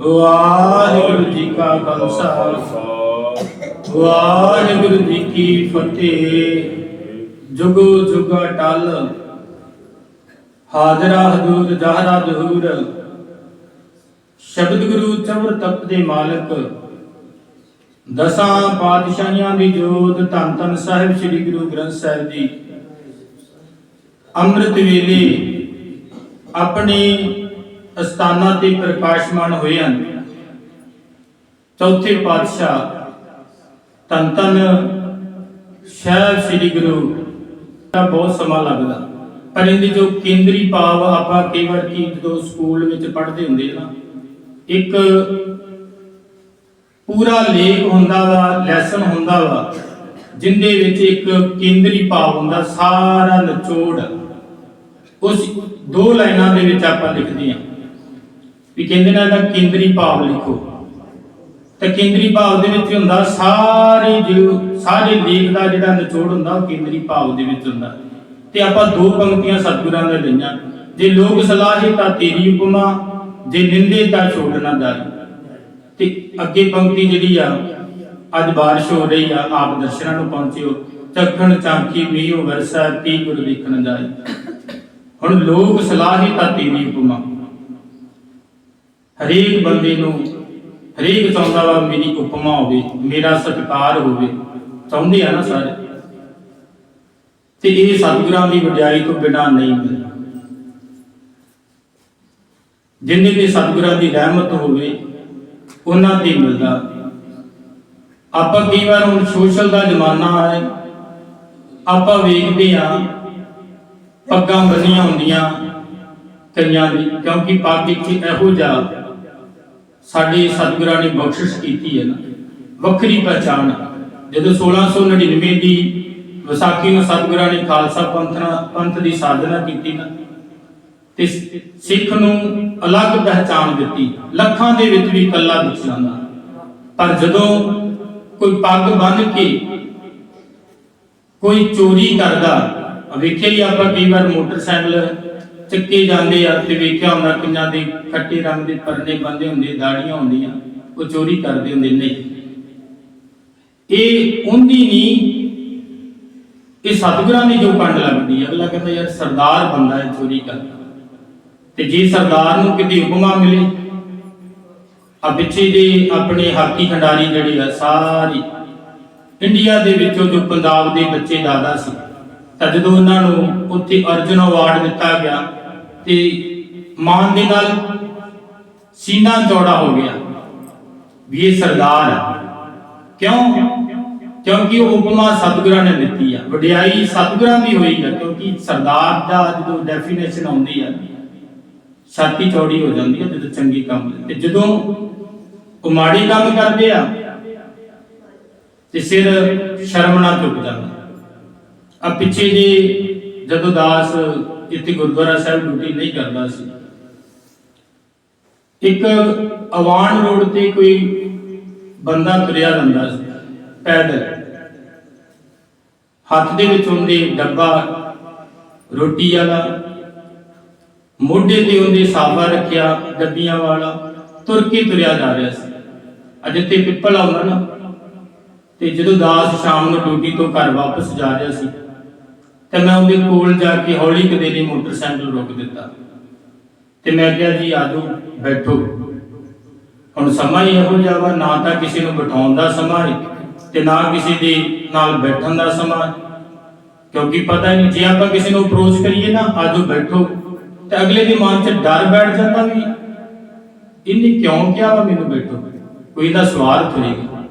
ਵਾਹਿਗੁਰੂ ਜੀ ਕਾ ਖਾਲਸਾ। ਵਾਹਿਗੁਰੂ ਜੀ ਕੀ ਫਤਿਹ। ਜੁਗੋ ਜੁਗ ਟਲ ਹਾਜ਼ਰਾ ਹਜ਼ੂਰ ਜਹਰਾ ਜ਼ਹੂਰ। ਸ਼ਬਦ ਗੁਰੂ ਚਵਰ ਤਪ ਦੇ ਮਾਲਕ। ਦਸਾਂ ਪਾਤਸ਼ਾਹੀਆਂ ਦੀ ਜੋਤ ਧੰਨ ਧੰਨ ਸਾਹਿਬ ਸ੍ਰੀ ਗੁਰੂ ਗ੍ਰੰਥ ਸਾਹਿਬ ਜੀ। ਅੰਮ੍ਰਿਤ ਵੇਲੇ ਆਪਣੇ ਅਸਥਾਨਾਂ ਤੇ ਪ੍ਰਕਾਸ਼ਮਾਨ ਹੋਏ ਹਨ। ਚੌਥੇ ਪਾਤਸ਼ਾਹ ਧੰਨ ਧੰਨ ਸਾਹਿਬ ਸ੍ਰੀ ਗੁਰੂ ਦਾ ਬਹੁਤ ਸਮਾਂ ਲੱਗਦਾ। ਪਰ ਇਹਦੇ ਜੋ ਕੇਂਦਰੀ ਭਾਵ ਆਪਾਂ ਕਈ ਵਾਰ ਕੀ ਜਦੋਂ ਸਕੂਲ ਵਿੱਚ ਪੜ੍ਹਦੇ ਹੁੰਦੇ ਨਾ, ਇੱਕ ਪੂਰਾ ਲੇਖ ਹੁੰਦਾ ਵਾ ਲੈਸਨ ਹੁੰਦਾ ਵਾ, ਜਿੰਦੇ ਵਿੱਚ ਇੱਕ ਕੇਂਦਰੀ ਭਾਵ ਹੁੰਦਾ, ਸਾਰਾ ਨਿਚੋੜ। ਉਸ ਦੋ ਲਾਈਨਾਂ ਦੇ ਵਿੱਚ ਆਪਾਂ ਲਿਖਦੇ ਹਾਂ। ਵੀ ਕਹਿੰਦੇ ਨੇ ਇਹਦਾ ਕੇਂਦਰੀ ਭਾਵ ਲਿਖੋ। ਤੇ ਕੇਂਦਰੀ ਭਾਵ ਦੇ ਵਿੱਚ ਹੁੰਦਾ ਸਾਰੇ ਜੋ ਸਾਰੇ ਲੇਖ ਦਾ ਜਿਹੜਾ ਨਿਚੋੜ ਹੁੰਦਾ ਉਹ ਕੇਂਦਰੀ ਭਾਵ ਦੇ ਵਿੱਚ ਹੁੰਦਾ। ਤੇ ਆਪਾਂ ਦੋ ਪੰਕਤੀਆਂ ਸਤਿਗੁਰਾਂ ਦੇ ਲਈਆਂ। ਜੇ ਲੋਕ ਸਲਾਹੇ ਤਾਂ ਤੇਰੀ ਉਪਮਾ, ਜੇ ਨਿੰਦੇ ਤਾਂ ਛੋੜਨਾ ਦਾਰੀ। ਤੇ ਅੱਗੇ ਪੰਕਤੀ ਜਿਹੜੀ ਆ, ਅੱਜ ਬਾਰਿਸ਼ ਹੋ ਰਹੀ ਆ, ਆਪ ਦਰਸ਼ਨਾਂ ਨੂੰ ਪਹੁੰਚਿਓ। ਚੱਖਣ ਚਾਂਕੀ ਮੀਂਹ ਵਰਸਾ ਤੀ ਗੁਰ ਦੇਖਣ ਜਾਏ। ਹੁਣ ਲੋਕ ਸਲਾਹੇ ਤਾਂ ਤੇਰੀ ਉਪਮਾ। ਹਰੇਕ ਬੰਦੇ ਨੂੰ ਹਰੇਕ ਚਾਹੁੰਦਾ ਵਾ ਮੇਰੀ ਉਪਮਾ ਹੋਵੇ, ਮੇਰਾ ਸਤਿਕਾਰ ਹੋਵੇ। ਚਾਹੁੰਦੇ ਆ ਨਾ ਸਾਰੇ। ਤੇ ਇਹ ਸਤਿਗੁਰਾਂ ਦੀ ਵਡਿਆਈ ਤੋਂ ਬਿਨਾਂ ਨਹੀਂ ਮਿਲਦਾ। ਜਿੰਨੇ ਤੇ ਸਤਿਗੁਰਾਂ ਦੀ ਰਹਿਮਤ ਹੋਵੇ, ਉਹਨਾਂ ਤੇ ਮਿਲਦਾ। ਆਪਾਂ ਕਈ ਵਾਰ ਹੁਣ ਸੋਸ਼ਲ ਦਾ ਜ਼ਮਾਨਾ ਹੈ। ਆਪਾਂ ਵੇਖਦੇ ਆ, ਪੱਗਾਂ ਬੰਨੀਆਂ ਹੁੰਦੀਆਂ ਕਈਆਂ ਦੀ, ਕਿਉਂਕਿ ਪੱਗ ਇੱਕ ਇਹੋ ਜਿਹਾ ਸਾਡੇ ਸਤਿਗੁਰਾਂ ਨੇ ਬਖਸ਼ਿਸ਼ ਕੀਤੀ ਹੈ ਨਾ। ਵੱਖਰੀ ਪਛਾਣ ਜਦੋਂ 1699 ਦੀ ਵਿਸਾਖੀ ਨੂੰ ਸਤਿਗੁਰਾਂ ਨੇ ਖਾਲਸਾ ਪੰਥ ਪੰਥ ਦੀ ਸਾਧਨਾ ਕੀਤੀ ਨਾ, ਤੇ ਸਿੱਖ ਨੂੰ ਅਲੱਗ ਪਹਿਚਾਣ ਦਿੱਤੀ। ਲੱਖਾਂ ਦੇ ਵਿੱਚ ਵੀ ਇਕੱਲਾ ਦਿਖ ਜਾਂਦਾ। ਪਰ ਜਦੋਂ ਕੋਈ ਪੱਗ ਬੰਨ੍ਹ ਕੇ ਕੋਈ ਚੋਰੀ ਕਰਦਾ ਵੇਖਿਆ ਹੀ ਆਪਾਂ ਕਈ ਵਾਰ ਮੋਟਰਸਾਈਕਲ ਚੱਕੇ ਜਾਂਦੇ ਆ, ਤੇ ਵੇਖਿਆ ਹੁੰਦਾ ਕਿੰਨਾਂ ਦੇ ਖੱਟੇ ਰੰਗ ਦੇ ਪਰਨੇ ਬੰਦੇ ਹੁੰਦੇ, ਦਾੜੀਆਂ ਹੁੰਦੀਆਂ, ਉਹ ਚੋਰੀ ਕਰਦੇ ਹੁੰਦੇ, ਨਹੀਂ। ਇਹ ਉਹਦੀ ਨਹੀਂ, ਇਹ ਸਤਿਗੁਰਾਂ ਦੀ ਜੋ ਕੰਡ ਲੱਗਦੀ ਹੈ ਅਗਲਾ ਕਹਿੰਦਾ, ਯਾਰ ਸਰਦਾਰ ਬੰਦਾ ਹੈ, ਚੋਰੀ ਕਰਦਾ। ਤੇ ਜੇ ਸਰਦਾਰ ਨੂੰ ਕਿਤੇ ਹੁਕਮਾ ਮਿਲੇ ਆ ਪਿੱਛੇ ਦੇ ਆਪਣੇ ਹਾਕੀ ਖੰਡਾਰੀ ਜਿਹੜੀ ਆ, ਸਾਰੀ ਇੰਡੀਆ ਦੇ ਵਿੱਚੋਂ ਜੋ ਪੰਜਾਬ ਦੇ ਬੱਚੇ ਦਾਦਾ ਸੀ, ਤਾਂ ਜਦੋਂ ਉਹਨਾਂ ਨੂੰ ਉੱਥੇ ਅਰਜੁਨ ਅਵਾਰਡ ਦਿੱਤਾ ਗਿਆ ਤੇ ਮਾਨ ਦੇ ਨਾਲ ਸੀਨਾ ਚੌੜਾ ਹੋ ਗਿਆ। ਵੀ ਇਹ ਸਰਦਾਰ ਕਿਉਂ? ਕਿਉਂਕਿ ਉਹ ਉਪਮਾ ਸਤਿਗੁਰਾਂ ਨੇ ਦਿੱਤੀ ਆ ਵਡਿਆਈ ਸਤਿਗੁਰਾਂ ਦੀ ਹੋਈ ਆ, ਕਿਉਂਕਿ ਸਰਦਾਰ ਦਾ ਜਦੋਂ ਡੈਫੀਨੇਸ਼ਨ ਆਉਂਦੀ ਆ ਛਾਤੀ ਚੌੜੀ ਹੋ ਜਾਂਦੀ ਆ, ਜਦੋਂ ਚੰਗੀ ਕੰਮ ਤੇ ਜਦੋਂ ਉਹ ਮਾੜੀ ਕੰਮ ਕਰਦੇ ਆ, ਤੇ ਸਿਰ ਸ਼ਰਮ ਨਾਲ ਝੁਕ ਜਾਂਦਾ। ਆ ਪਿੱਛੇ ਜੇ ਜਦੋਂ ਦਾਸ ਇੱਥੇ ਗੁਰਦੁਆਰਾ ਸਾਹਿਬ ਡਿਊਟੀ ਨਹੀਂ ਕਰਦਾ ਸੀ। ਇੱਕ ਅਵਾਨ ਰੋਡ ਤੇ ਕੋਈ ਬੰਦਾ ਤੁਰਿਆ ਜਾਂਦਾ ਸੀ, ਪੈਦਲ। ਹੱਥ ਦੇ ਵਿੱਚ ਉਹਦੇ ਡੱਬਾ, ਰੋਟੀ ਵਾਲਾ, ਮੋਢੇ ਤੇ ਉਹਦੇ ਸਾਫਾ ਰੱਖਿਆ ਡੱਬੀਆਂ ਵਾਲਾ, ਤੁਰ ਕੇ ਤੁਰਿਆ ਜਾ ਰਿਹਾ ਸੀ। ਅਜੇ ਤੇ ਪਿੱਪਲ ਆਉਂਦਾ ਨਾ, ਤੇ ਜਦੋਂ ਦਾਸ ਸ਼ਾਮ ਨੂੰ ਡਿਊਟੀ ਤੋਂ ਘਰ ਵਾਪਸ ਜਾ ਰਿਹਾ ਸੀ ਤੇ ਮੈਂ ਉਹਦੇ ਕੋਲ ਜਾ ਕੇ ਹੌਲੀ ਕਦੇ ਲਈ ਮੋਟਰਸਾਈਕਲ ਰੋਕ ਦਿੱਤਾ। ਤੇ ਮੈਂ ਕਿਹਾ ਜੀ ਆਜੋ ਬੈਠੋ। ਹੁਣ ਸਮਾਂ ਹੀ ਇਹੋ ਜਿਹਾ ਵਾ, ਨਾ ਤਾਂ ਕਿਸੇ ਨੂੰ ਬਿਠਾਉਣ ਦਾ ਸਮਾਂ ਹੈ ਤੇ ਨਾ ਕਿਸੇ ਦੇ ਨਾਲ ਬੈਠਣ ਦਾ ਸਮਾਂ। ਕਿਉਂਕਿ ਪਤਾ ਨਹੀਂ, ਜੇ ਆਪਾਂ ਕਿਸੇ ਨੂੰ ਅਪਰੋਚ ਕਰੀਏ ਨਾ ਆਜੋ ਬੈਠੋ। ਤੇ ਅਗਲੇ ਦੇ ਮਨ 'ਚ ਡਰ ਬੈਠ ਜਾਂਦਾ ਵੀ, ਇਹਨੇ ਕਿਉਂ ਕਿਹਾ ਵਾ ਮੈਨੂੰ ਬੈਠੋ? ਕੋਈ ਇਹਦਾ ਸਵਾਲ ਹੋਏਗਾ।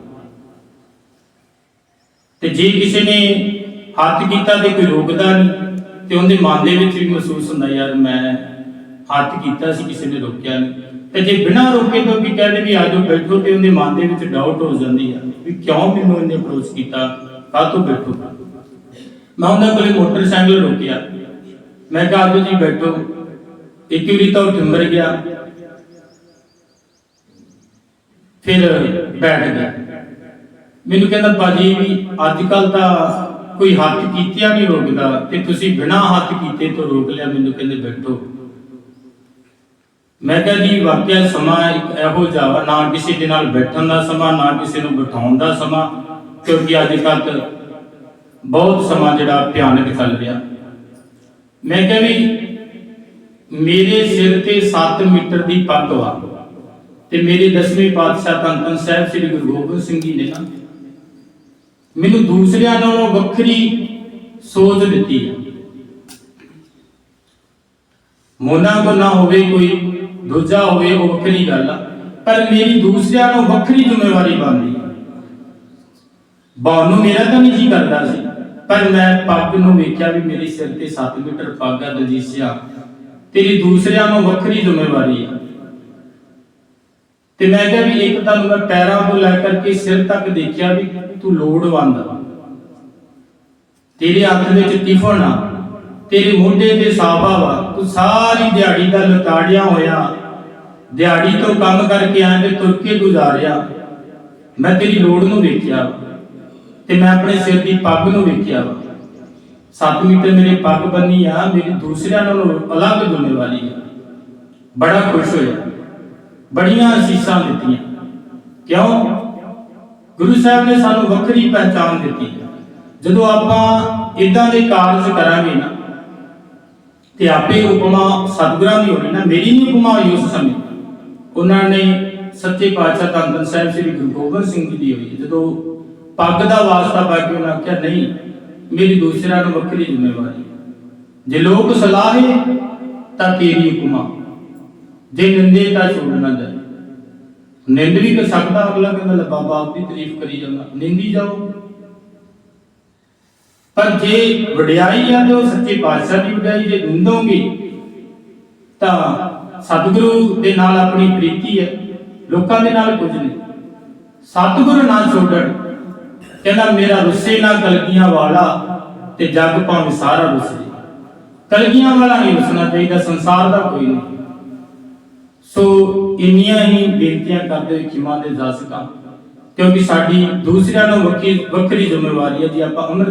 ਤੇ ਜੇ ਕਿਸੇ ਨੇ ਹੱਥ ਕੀਤਾ ਤੇ ਕੋਈ ਰੋਕਦਾ ਨਹੀਂ। ਤੇ ਉਹਦੇ ਮਨ ਦੇ ਵਿੱਚ ਵੀ ਮਹਿਸੂਸ ਹੁੰਦਾ, ਯਾਰ ਮੈਂ ਹੱਥ ਕੀਤਾ ਸੀ, ਕਿਸੇ ਨੇ ਰੋਕਿਆ ਨਹੀਂ। ਤੇ ਜੇ ਬਿਨਾਂ ਰੋਕੇ ਤੋਂ ਵੀ ਕਹਿੰਦੇ ਵੀ ਆਜੋ ਬੈਠੋ ਤੇ ਉਹਦੇ ਮਨ ਦੇ ਵਿੱਚ ਡਾਊਟ ਹੋ ਜਾਂਦੀ ਆ ਵੀ ਕਿਉਂ ਮੈਨੂੰ ਇਹਨੇ ਅਪਰੋਚ ਕੀਤਾ, ਕਾਹਤੋਂ ਬੈਠੋ? ਮੈਂ ਉਹਨਾਂ ਕੋਲੇ ਮੋਟਰਸਾਈਕਲ ਰੋਕਿਆ। ਮੈਂ ਕਿਹਾ ਆਜੋ ਜੀ, ਬੈਠੋ। ਇੱਕ ਵਾਰੀ ਤਾਂ ਉਹ ਟਿੰਬਰ ਗਿਆ। ਫਿਰ ਬੈਠ ਗਿਆ ਮੈਨੂੰ ਕਹਿੰਦਾ ਬਾਜੀ ਵੀ ਅੱਜ ਕੱਲ ਤਾਂ ਕੋਈ ਹੱਥ ਕੀਤਿਆ ਨਹੀਂ ਰੋਕਦਾ ਤੇ ਤੁਸੀਂ ਬਿਨਾਂ ਹੱਥ ਕੀਤੇ ਤੋਂ ਰੋਕ ਲਿਆ, ਮੈਨੂੰ ਕਹਿੰਦੇ ਬੈਠੋ। ਮੈਂ ਕਿਹਾ ਜੀ, ਵਾਕਿਆ ਸਮਾਂ ਇੱਕ ਇਹੋ ਜਿਹਾ ਨਾ ਕਿਸੇ ਦੇ ਨਾਲ ਬੈਠਣ ਦਾ ਸਮਾਂ, ਨਾ ਕਿਸੇ ਨੂੰ ਬਿਠਾਉਣ ਦਾ ਸਮਾਂ, ਕਿਉਂਕਿ ਅੱਜ ਤੱਕ ਬਹੁਤ ਸਮਾਂ ਜਿਹੜਾ ਭਿਆਨਕ ਚੱਲ ਰਿਹਾ। ਮੈਂ ਕਿਹਾ ਵੀ ਮੇਰੇ ਸਿਰ ਤੇ 7 ਮੀਟਰ ਦੀ ਪੱਗ ਵਾ, ਤੇ ਮੇਰੇ ਦਸਵੇਂ ਪਾਤਸ਼ਾਹ ਧੰਨ ਧੰਨ ਸਾਹਿਬ ਸ੍ਰੀ ਗੁਰੂ ਗੋਬਿੰਦ ਸਿੰਘ ਜੀ ਨੇ ਨਾ ਮੈਨੂੰ ਦੂਸਰਿਆਂ ਨਾਲੋਂ ਵੱਖਰੀ ਸੋਚ ਦਿੱਤੀ ਹੈ। ਮੋਨਾ ਕੋ ਨਾ ਹੋਵੇ ਕੋਈ, ਦੂਜਾ ਹੋਵੇ ਉਹ ਵੱਖਰੀ ਗੱਲ ਆ, ਪਰ ਮੇਰੀ ਦੂਸਰਿਆਂ ਨੂੰ ਵੱਖਰੀ ਜ਼ਿੰਮੇਵਾਰੀ ਬਣਦੀ ਹੈ। ਨੂੰ ਮੇਰਾ ਤਾਂ ਨਹੀਂ ਜੀ ਕਰਦਾ ਸੀ, ਪਰ ਮੈਂ ਪੱਗ ਨੂੰ ਵੇਖਿਆ ਵੀ ਮੇਰੇ ਸਿਰ ਤੇ 7 ਮੀਟਰ ਪੱਗ ਆ ਦਲਜੀਤ ਸਿਆ। ਤੇਰੀ ਦੂਸਰਿਆਂ ਨੂੰ ਵੱਖਰੀ ਜ਼ਿੰਮੇਵਾਰੀ ਹੈ ਤੇ ਮੈਂ ਕਿਹਾ ਵੀ ਇੱਕ ਤਾਂ ਮੈਂ ਪੈਰਾਂ ਤੋਂ ਲੈ ਕਰਕੇ ਸਿਰ ਤੱਕ ਦੇਖਿਆ ਵੀ ਤੂੰ ਲੋੜਵੰਦ ਤੇਰੇ ਹੱਥ ਵਿੱਚ ਟਿਫਨ ਆ, ਤੇਰੇ ਮੋਢੇ ਤੇ ਸਾਬਾ ਵਾ, ਤੂੰ ਸਾਰੀ ਦਿਹਾੜੀ ਦਾ ਲਤਾੜਿਆ ਹੋਇਆ। ਦਿਹਾੜੀ ਤੋਂ ਕੰਮ ਕਰਕੇ ਆਇਆ ਤੇ ਤੁਰ ਕੇ ਗੁਜ਼ਾਰਿਆ। ਮੈਂ ਤੇਰੀ ਲੋੜ ਨੂੰ ਵੇਖਿਆ ਤੇ ਮੈਂ ਆਪਣੇ ਸਿਰ ਦੀ ਪੱਗ ਨੂੰ ਵੇਖਿਆ। ਵਾ 7 ਮੀਟਰ ਮੇਰੇ ਪੱਗ ਬੰਨੀ ਆ, ਮੇਰੀ ਦੂਸਰਿਆਂ ਨਾਲੋਂ ਅਲੱਗ ਜ਼ਿੰਮੇਵਾਰੀ ਹੈ ਬੜਾ ਖੁਸ਼ ਹੋਇਆ। ਬੜੀਆਂ ਅਸੀਸਾਂ ਦਿੱਤੀਆਂ। ਕਿਉਂ? ਗੁਰੂ ਸਾਹਿਬ ਨੇ ਸਾਨੂੰ ਵੱਖਰੀ ਪਹਿਚਾਨ ਦਿੱਤੀ। ਜਦੋਂ ਆਪਾਂ ਇਦਾਂ ਦੇ ਕਾਰਜ ਕਰਾਂਗੇ ਨਾ, ਤੇ ਆਪੇ ਉਪਮਾ ਸਤਿਗੁਰਾਂ ਦੀ ਹੋਣੀ ਨਾ, ਮੇਰੀ ਨਹੀਂ ਉਪਮਾ ਹੋਈ ਉਸ ਸਮੇਂ। ਉਹਨਾਂ ਨੇ ਸੱਚੇ ਪਾਤਸ਼ਾਹ ਧੰਨ ਧੰਨ ਸਾਹਿਬ ਸ੍ਰੀ ਗੁਰੂ ਗੋਬਿੰਦ ਸਿੰਘ ਜੀ ਦੀ ਹੋਈ। ਜਦੋਂ ਪੱਗ ਦਾ ਵਾਸਤਾ ਪਾ ਕੇ ਉਹਨਾਂ ਆਖਿਆ, ਨਹੀਂ, ਮੇਰੀ ਦੂਸਰਿਆਂ ਨੂੰ ਵੱਖਰੀ ਜ਼ਿੰਮੇਵਾਰੀ ਜੇ ਲੋਕ ਸਲਾਹੇ ਤਾਂ ਤੇਰੀ ਉਪਮਾ ਜੇ ਨਿੰਦੇ ਤਾਂ ਛੋੜਨਾ ਜਾਏ ਨਿੰਦ ਵੀ ਕਰ ਸਕਦਾ ਅਗਲਾ ਕਹਿੰਦਾ ਲੈ ਬਾਬਾ ਆਪ ਦੀ ਤਾਰੀਫ ਕਰੀ ਜਾਂਦਾ। ਨਿੰਦੀ ਜਾਓ। ਪਰ ਜੇ ਵਡਿਆਈ ਆ ਤੇ ਸੱਚੇ ਪਾਤਸ਼ਾਹ ਦੀ ਵਡਿਆਈ ਜੇ ਨਿੰਦੋਗੇ, ਤਾਂ ਸਤਿਗੁਰੂ ਦੇ ਨਾਲ ਆਪਣੀ ਪ੍ਰੀਤੀ ਹੈ। ਲੋਕਾਂ ਦੇ ਨਾਲ ਕੁਝ ਨਹੀਂ। ਸਤਿਗੁਰੂ ਨਾ ਛੋੜਣ ਕਹਿੰਦਾ ਮੇਰਾ ਰੁੱਸੇ ਨਾ ਕਲਗੀਆਂ ਵਾਲਾ ਤੇ ਜੱਗ ਭਾਵੇਂ ਸਾਰਾ ਰੁੱਸੇ। ਕਲਗੀਆਂ ਵਾਲਾ ਨਹੀਂ ਰੁੱਸਣਾ ਚਾਹੀਦਾ, ਸੰਸਾਰ ਦਾ ਕੋਈ ਨਹੀਂ। ਸੋ ਇੰਨੀਆਂ ਹੀ ਬੇਨਤੀਆਂ ਕਰਦੇ ਹੋਏ ਖਿਮਾ ਦੇ ਦਸਕਾਂ, ਕਿਉਂਕਿ ਸਾਡੀ ਦੂਸਰਿਆਂ ਨੂੰ ਵੱਖਰੀ ਵੱਖਰੀ ਜ਼ਿੰਮੇਵਾਰੀ ਹੈ ਜੀ, ਆਪਾਂ ਅੰਮ੍ਰਿਤ